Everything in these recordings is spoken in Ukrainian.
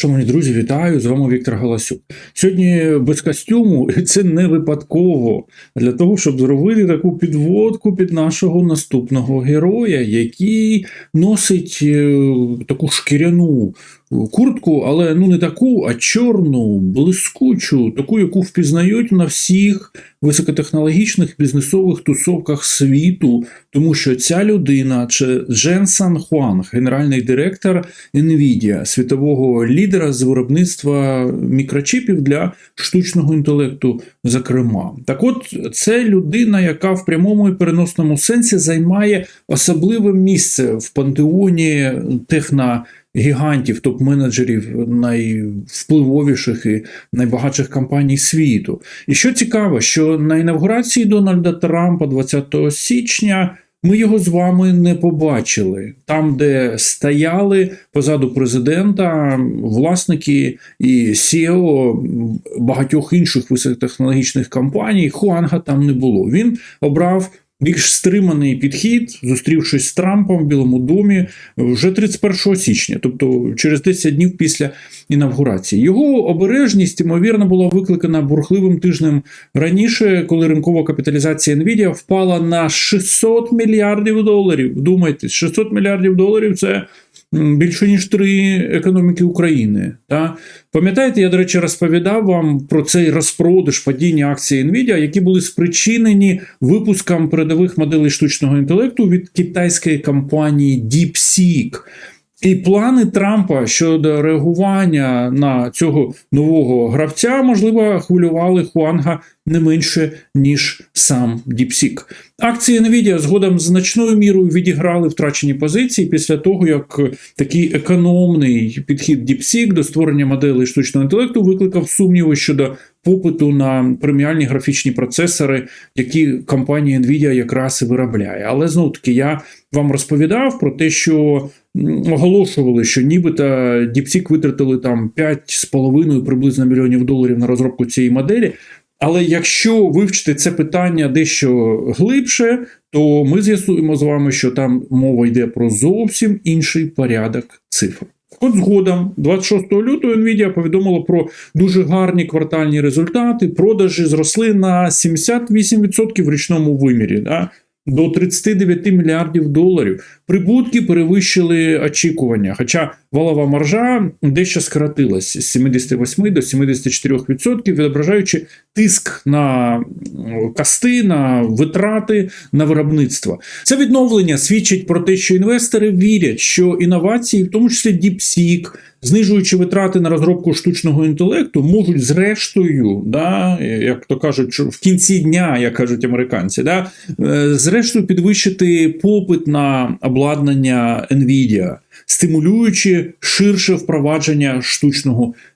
Шановні друзі, вітаю! З вами Віктор Галасюк. Сьогодні без костюму, і це не випадково для того, щоб зробити таку підводку під нашого наступного героя, який носить е, таку шкіряну куртку, але ну не таку, а чорну, блискучу, таку, яку впізнають на всіх високотехнологічних бізнесових тусовках світу, тому що ця людина, це Джен Сан Хуанг, генеральний директор NVIDIA, світового лідера з виробництва мікрочипів для штучного інтелекту, зокрема. Так от, це людина, яка в прямому і переносному сенсі займає особливе місце в пантеоні техно гігантів, топ-менеджерів найвпливовіших і найбагатших компаній світу. І що цікаво, що на інавгурації Дональда Трампа 20 січня. Ми його з вами не побачили там, де стояли позаду президента власники і CEO багатьох інших високотехнологічних компаній. Хуанга там не було. Він обрав більш стриманий підхід, зустрівшись з Трампом в Білому домі вже 31 січня, тобто через 10 днів після інавгурації. Його обережність, ймовірно, була викликана бурхливим тижнем раніше, коли ринкова капіталізація Nvidia впала на 600 мільярдів доларів. Думайте, 600 мільярдів доларів це більше ніж три економіки України. Та? Пам'ятаєте, я, до речі, розповідав вам про цей розпродаж падіння акцій Nvidia, які були спричинені випуском передових моделей штучного інтелекту від китайської компанії DeepSeek. І плани Трампа щодо реагування на цього нового гравця, можливо, хвилювали Хуанга не менше, ніж сам Діпсік. Акції Nvidia згодом значною мірою відіграли втрачені позиції після того, як такий економний підхід DeepSeek до створення моделей штучного інтелекту викликав сумніви щодо попиту на преміальні графічні процесори, які компанія Nvidia якраз і виробляє. Але знову таки я вам розповідав про те, що оголошували, що нібито DeepSeek витратили там 5,5 приблизно мільйонів доларів на розробку цієї моделі. Але якщо вивчити це питання дещо глибше, то ми з'ясуємо з вами, що там мова йде про зовсім інший порядок цифр. От згодом, 26 лютого, Nvidia повідомила про дуже гарні квартальні результати. Продажі зросли на 78% в річному вимірі. Да? До 39 мільярдів доларів прибутки перевищили очікування. Хоча валова маржа дещо скоротилась з 78 до 74%, відображаючи тиск на касти, на витрати на виробництво. Це відновлення свідчить про те, що інвестори вірять, що інновації, в тому числі DeepSeek, знижуючи витрати на розробку штучного інтелекту, можуть зрештою, да, як то кажуть, в кінці дня, як кажуть американці, да, е, зрештою підвищити попит на обладнання NVIDIA, стимулюючи ширше впровадження штучного інтелекту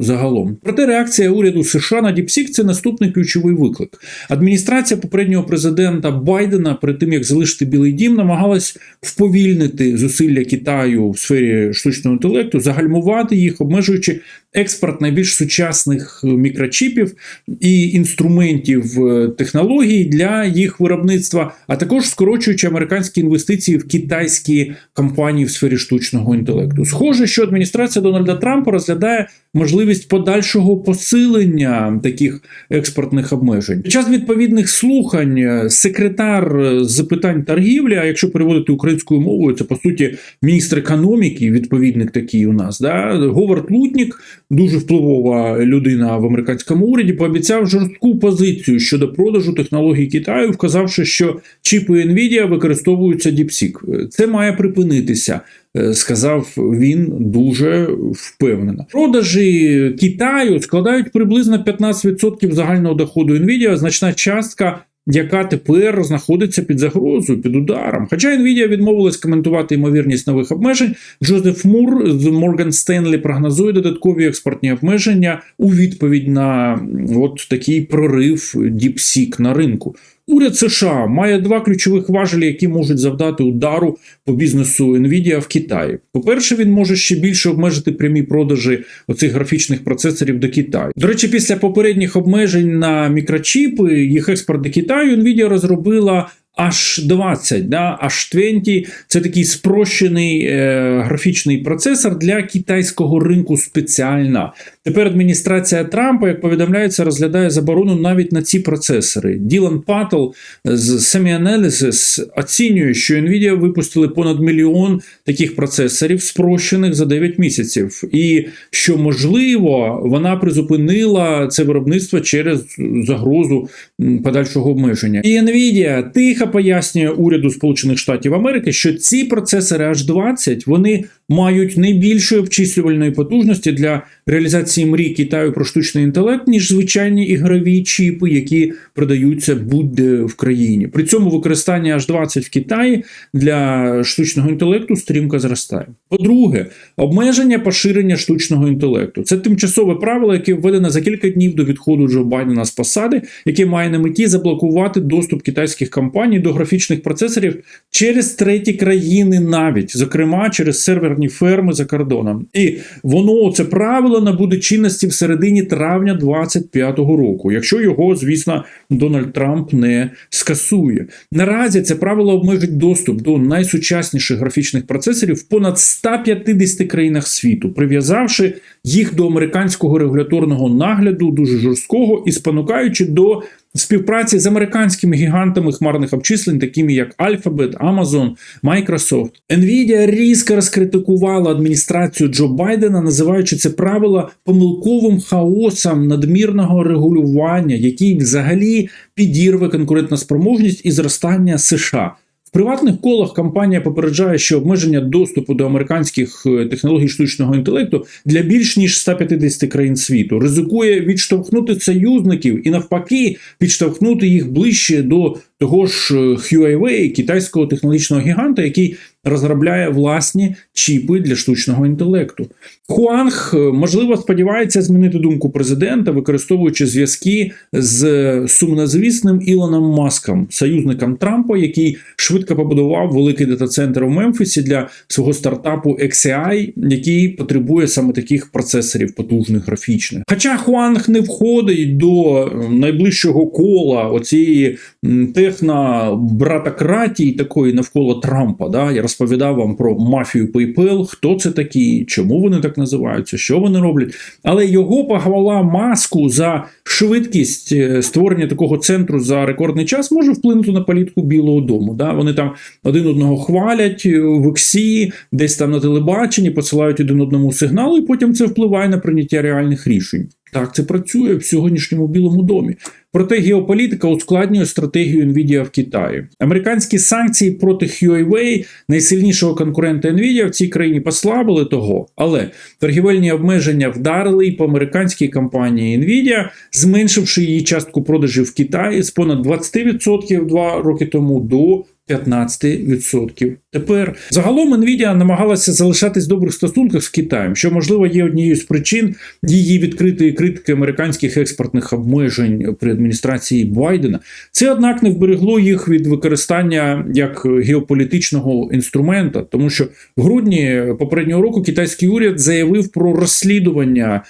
загалом. Проте реакція уряду США на DeepSeek – це наступний ключовий виклик. Адміністрація попереднього президента Байдена, перед тим як залишити Білий Дім, намагалась вповільнити зусилля Китаю в сфері штучного інтелекту, загальмувати їх, обмежуючи експорт найбільш сучасних мікрочіпів і інструментів е, технологій для їх виробництва, а також скорочуючи американські інвестиції в китайські компанії в сфері штучного інтелекту. Схоже, що адміністрація Дональда Трампа розглядає можливість подальшого посилення таких експортних обмежень. Під час відповідних слухань е, секретар з питань торгівлі, а якщо переводити українською мовою, це по суті міністр економіки, відповідник такий у нас, да, Говард Лутнік, дуже впливова людина в американському уряді, пообіцяв жорстку позицію щодо продажу технологій Китаю, вказавши, що чіпи Nvidia використовуються DeepSeek. Це має припинитися. Е, сказав він дуже впевнено. Продажі Китаю складають приблизно 15% загального доходу Nvidia, значна частка. Яка тепер знаходиться під загрозою, під ударом. Хоча Nvidia відмовилась коментувати ймовірність нових обмежень, Джозеф Мур з Morgan Stanley прогнозує додаткові експортні обмеження у відповідь на от такий прорив DeepSeek на ринку. Уряд США має два ключових важелі, які можуть завдати удару по бізнесу Nvidia в Китаї. По-перше, він може ще більше обмежити прямі продажі оцих графічних процесорів до Китаю. До речі, після попередніх обмежень на мікрочіпи їх експорт до Китаю Nvidia розробила H20, да, H20 – це такий спрощений е, графічний процесор для китайського ринку спеціально. Тепер адміністрація Трампа, як повідомляється, розглядає заборону навіть на ці процесори. Ділан Паттл з Semi-Analysis оцінює, що Nvidia випустили понад мільйон таких процесорів, спрощених за 9 місяців, і що можливо вона призупинила це виробництво через загрозу подальшого обмеження. І Nvidia тихо пояснює уряду Сполучених Штатів Америки, що ці процесори H20 вони мають найбільшої обчислювальної потужності для реалізації мрій Китаю про штучний інтелект, ніж звичайні ігрові чіпи, які продаються будь-де в країні. При цьому використання H20 в Китаї для штучного інтелекту стрімко зростає. По-друге, обмеження поширення штучного інтелекту це тимчасове правило, яке введено за кілька днів до відходу Джо Байдена з посади, яке має на меті заблокувати доступ китайських компаній до графічних процесорів через треті країни, навіть зокрема через серверні ферми за кордоном. І воно це правило набуде чинності в середині травня 2025 року, якщо його, звісно, Дональд Трамп не скасує. Наразі це правило обмежить доступ до найсучасніших графічних процесорів в понад 150 країнах світу, прив'язавши їх до американського регуляторного нагляду, дуже жорсткого і спонукаючи до співпраці з американськими гігантами хмарних обчислень, такими як Alphabet, Amazon, Microsoft. Nvidia різко розкритикувала адміністрацію Джо Байдена, називаючи це правило помилковим хаосом надмірного регулювання, який взагалі підірве конкурентну спроможність і зростання США. Приватних колах компанія попереджає, що обмеження доступу до американських е, технологій штучного інтелекту для більш ніж 150 країн світу. Ризикує відштовхнути союзників і навпаки підштовхнути їх ближче до того ж е, Huawei, китайського технологічного гіганта, який розробляє власні чіпи для штучного інтелекту. Хуанг е, можливо сподівається змінити думку президента, використовуючи зв'язки з сумнозвісним Ілоном Маском, союзником Трампа, який швидко побудував великий дата-центр у Мемфісі для свого стартапу XAI, який потребує саме таких процесорів потужних графічних. Хоча Хуанг не входить до е, найближчого кола оцієї техно-братократії такої навколо Трампа. Да? Розповідав вам про мафію PayPal, хто це такі, чому вони так називаються, що вони роблять. Але його похвала маску за швидкість е, створення такого центру за рекордний час може вплинути на політику Білого Дому. Да? Вони там один одного хвалять е, в ексі, десь там на телебаченні, посилають один одному сигнали, і потім це впливає на прийняття реальних рішень. Так, це працює в сьогоднішньому Білому домі. Проте геополітика ускладнює стратегію Nvidia в Китаї. Американські санкції проти Huawei, найсильнішого конкурента Nvidia в цій країні послабили того, але торгівельні обмеження вдарили і по американській компанії Nvidia, зменшивши її частку продажів в Китаї з понад 20% два роки тому до 15% тепер. Загалом Nvidia намагалася залишатись в добрих стосунках з Китаєм, що можливо є однією з причин її відкритої критики американських експортних обмежень при адміністрації Байдена. Це однак не вберегло їх від використання як геополітичного інструмента, тому що в грудні попереднього року китайський уряд заявив про розслідування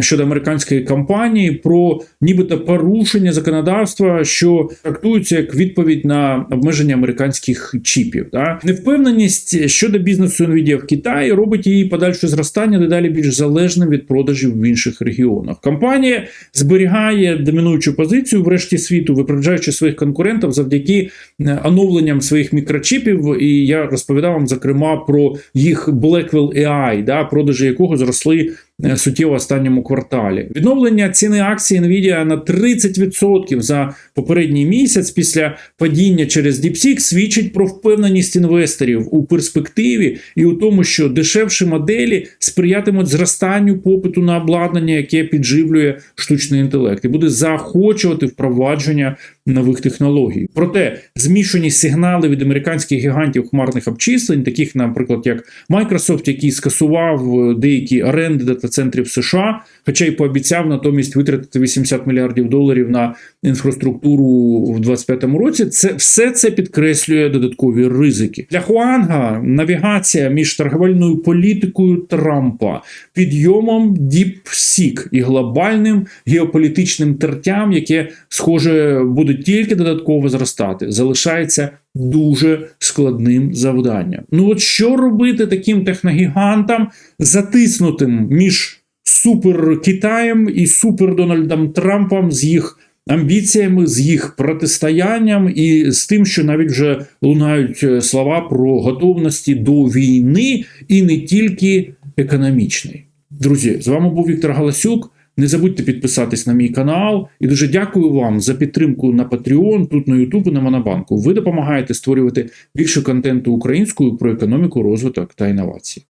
щодо американської компанії, про нібито порушення законодавства, що трактуються як відповідь на обмеження американських чіпів. Да? Невпевненість щодо бізнесу Nvidia в Китаї робить її подальше зростання дедалі більш залежним від продажів в інших регіонах. Компанія зберігає домінуючу позицію в решті світу, випереджаючи своїх конкурентів завдяки е, оновленням своїх мікрочіпів. І я розповідав вам зокрема про їх Blackwell AI, да, продажі якого зросли. Е, Суттєво останньому кварталі відновлення ціни акції Nvidia на 30% за попередній місяць після падіння через DeepSeek свідчить про впевненість інвесторів у перспективі і у тому, що дешевші моделі сприятимуть зростанню попиту на обладнання, яке підживлює штучний інтелект, і буде заохочувати впровадження нових технологій. Проте змішані сигнали від американських гігантів хмарних обчислень, таких, наприклад, як Microsoft, який скасував е, деякі оренди дата-центрів США, хоча й пообіцяв натомість витратити 80 мільярдів доларів на інфраструктуру в 2025 році. Це все це підкреслює додаткові ризики для Хуанга. Навігація між торговельною політикою Трампа, підйомом DeepSeek і глобальним геополітичним тертям, яке схоже буде тільки додатково зростати, залишається дуже складним завданням. Ну от що робити таким техногігантам, затиснутим між супер Китаєм і супер Дональдом Трампом з їх амбіціями, з їх протистоянням і з тим, що навіть вже лунають е, слова про готовності до війни і не тільки економічної. Друзі, з вами був Віктор Галасюк. Не забудьте підписатись на мій канал і дуже дякую вам за підтримку на Patreon, тут на YouTube і на Монобанку. Ви допомагаєте створювати більше контенту українською про економіку, розвиток та інновації.